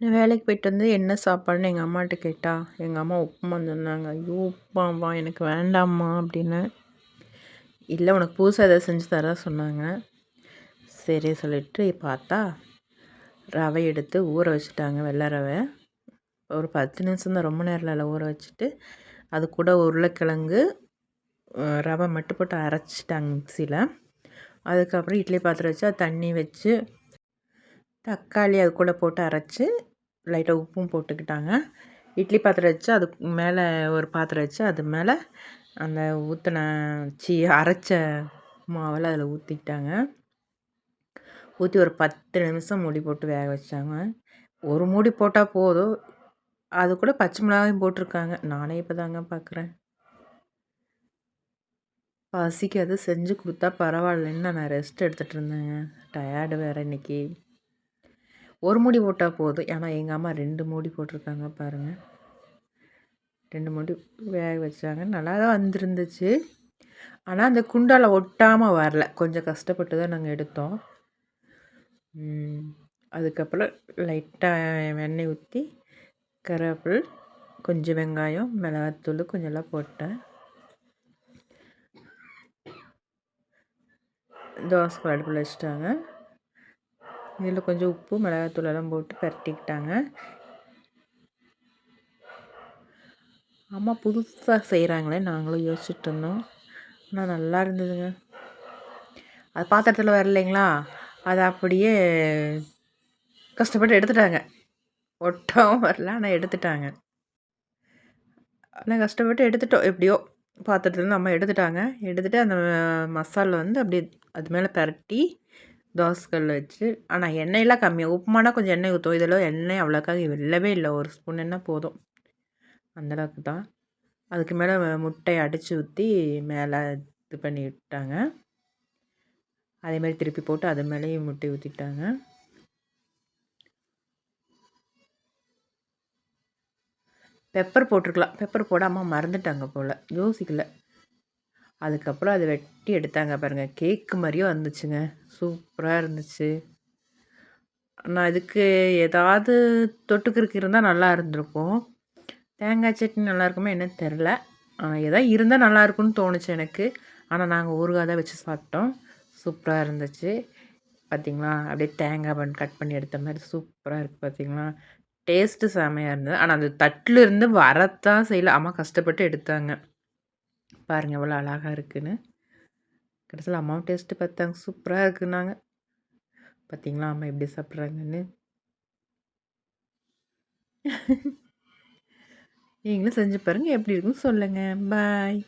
நான் வேலைக்கு போயிட்டு வந்து என்ன சாப்பாடுன்னு எங்கள் அம்மாட்ட கேட்டா எங்கள் அம்மா உப்புமா சொன்னாங்க. ஐயோ உப்புமாவா? எனக்கு வேண்டாம்மா அப்படின்னு. இல்லை உனக்கு புதுசாக எதாவது செஞ்சு தர சொன்னாங்க. சரி சொல்லிட்டு பார்த்தா ரவை எடுத்து ஊற வச்சுட்டாங்க வெள்ளை ரவை. ஒரு பத்து நிமிஷம் தான் ரொம்ப நேரம் இல்லை ஊற வச்சுட்டு அது கூட உருளைக்கிழங்கு ரவை மட்டும் போட்டு அரைச்சிட்டாங்க மிக்சியில் அதுக்கப்புறம் இட்லி பாத்திரம் வச்சு அது தண்ணி வச்சு தக்காளி அது கூட போட்டு அரைச்சி லைட்டாக உப்பும் போட்டுக்கிட்டாங்க. இட்லி பாத்திரம் வச்சு அதுக்கு மேலே ஒரு பாத்திரம் வச்சு அது மேலே அந்த ஊற்றின சி அரைச்ச மாவில் அதில் ஊற்றிக்கிட்டாங்க ஊற்றி ஒரு பத்து நிமிஷம் மூடி போட்டு வேக வச்சாங்க. ஒரு மூடி போட்டால் போதும். அது கூட பச்சை மிளகாயும் போட்டிருக்காங்க. நானே இப்போ தாங்க பார்க்குறேன் பசிக்கு அது செஞ்சு கொடுத்தா பரவாயில்லன்னு நான் ரெஸ்ட் எடுத்துகிட்டு இருந்தேங்க. டயர்டு வேறு இன்றைக்கி ஒரு மூடி போட்டால் போதும். ஏன்னா எங்கள் அம்மா ரெண்டு மூடி போட்டிருக்காங்க பாருங்கள் ரெண்டு மூடி வேக வச்சாங்க. நல்லா தான் வந்துருந்துச்சு. ஆனால் அந்த குண்டால் ஒட்டாமல் வரல. கொஞ்சம் கஷ்டப்பட்டு தான் நாங்கள் எடுத்தோம். அதுக்கப்புறம் லைட்டாக எண்ணெய் ஊற்றி கருவேப்பில் கொஞ்சம் வெங்காயம் மிளகாத்தூள் கொஞ்சம்லாம் போட்டேன். தோசை அடுப்பில் வச்சுட்டாங்க. இதில் கொஞ்சம் உப்பு மிளகாத்தூளெல்லாம் போட்டு பரட்டிக்கிட்டாங்க. அம்மா புதுசாக செய்கிறாங்களே நாங்களும் யோசிச்சுட்டு இருந்தோம். ஆனால் நல்லா இருந்ததுங்க. அது பாத்திரத்தில் வரலைங்களா அதை அப்படியே கஷ்டப்பட்டு எடுத்துட்டாங்க. ஒட்டவும் வரல ஆனால் எடுத்துட்டாங்க. ஆனால் கஷ்டப்பட்டு எடுத்துட்டோம். எப்படியோ பாத்திரத்துலேருந்து அம்மா எடுத்துட்டாங்க. எடுத்துகிட்டு அந்த மசாலா வந்து அப்படியே அது மேலே பரட்டி தோசைக்கல் வச்சு ஆனால் எண்ணெயெல்லாம் கம்மியாக உப்புமானா கொஞ்சம் எண்ணெய் ஊற்றும் இதெல்லாம் எண்ணெய் அவ்வளோக்காக இல்லவே இல்லை. ஒரு ஸ்பூன் எண்ணெய் போதும். அந்தளவுக்கு தான். அதுக்கு மேலே முட்டையை அடித்து ஊற்றி மேலே இது பண்ணி விட்டாங்க. அதேமாதிரி திருப்பி போட்டு அது மேலேயும் முட்டை ஊற்றிட்டாங்க பெப்பர் போட்டிருக்கலாம். பெப்பர் போடாமல் மறந்துட்டாங்க போல். யோசிக்கல. அதுக்கப்புறம் அதை வெட்டி எடுத்தாங்க பாருங்கள் கேக்கு மாதிரியும் வந்துச்சுங்க. சூப்பராக இருந்துச்சு. நான் இதுக்கு ஏதாவது தொட்டுக்கிறதுக்கு இருந்தால் நல்லா இருந்திருக்கும். தேங்காய் சட்னி நல்லா இருக்குமே என்னன்னு தெரில ஆனால் இருந்தால் நல்லா இருக்கும்னு தோணுச்சு எனக்கு. ஆனால் நாங்கள் ஊறுகாய் தான் வச்சு சாப்பிட்டோம். சூப்பராக இருந்துச்சு. பார்த்திங்களா அப்படியே தேங்காய் பண் கட் பண்ணி எடுத்த மாதிரி சூப்பராக இருக்குது பார்த்திங்களா டேஸ்ட்டு செமையாக இருந்தது. ஆனால் அந்த தட்டில் இருந்து வரத்தான் செய்யல. அம்மா கஷ்டப்பட்டு எடுத்தாங்க. பாருங்கள் எவ்வளோ அழகாக இருக்குன்னு. கடைசியில் அம்மாவும் டேஸ்ட்டு பார்த்தாங்க சூப்பராக இருக்குன்னாங்க. பார்த்தீங்களா அம்மா எப்படி சாப்பிட்றாங்கன்னு. நீங்களும் செஞ்சு பாருங்கள் எப்படி இருக்குன்னு சொல்லுங்கள் பாய்